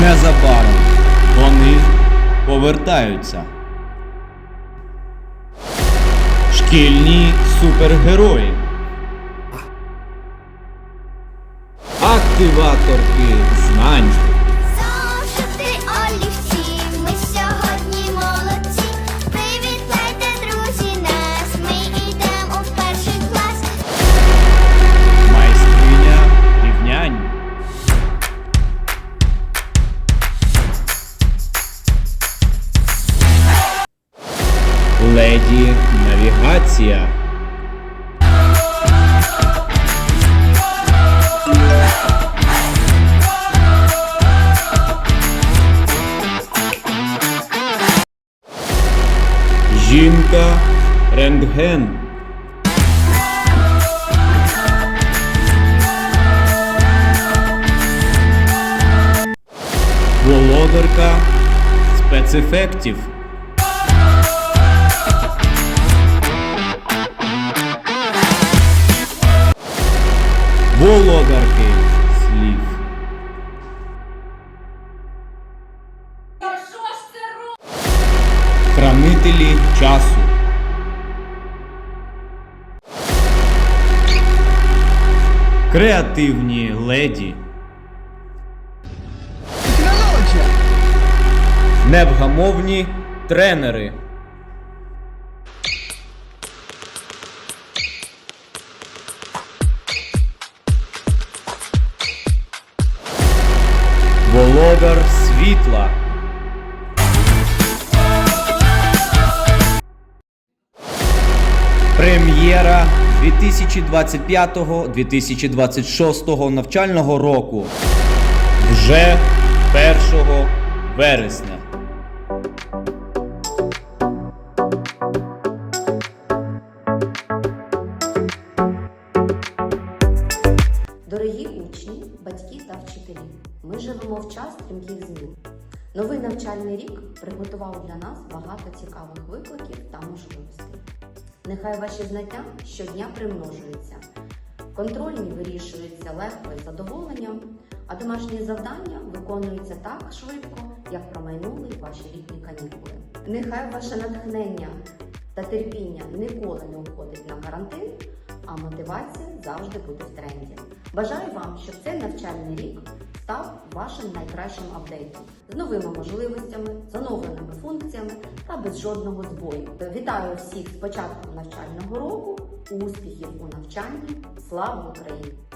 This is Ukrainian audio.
Незабаром вони повертаються. Шкільні супергерої. Активаторки знань. Леді навігація. Жінка рентген. Володарка спецефектів. Володарки слів. Хранителі часу. Креативні леді. Невгамовні тренери. Володар світла. Прем'єра 2025-2026 навчального року. Вже 1 вересня. Дорогі учні, батьки та вчителі, ми живемо в час стрімких змін. Новий навчальний рік приготував для нас багато цікавих викликів та можливостей. Нехай ваші знання щодня примножуються, контрольні вирішуються легко і задоволенням, а домашні завдання виконуються так швидко, як промайнули ваші літні канікули. Нехай ваше натхнення та терпіння ніколи не уходить на карантин, а мотивація завжди буде в тренді. Бажаю вам, щоб цей навчальний рік став вашим найкращим апдейтом з новими можливостями, з оновленими функціями та без жодного збою. Вітаю всіх з початком навчального року, успіхів у навчанні. Слава Україні!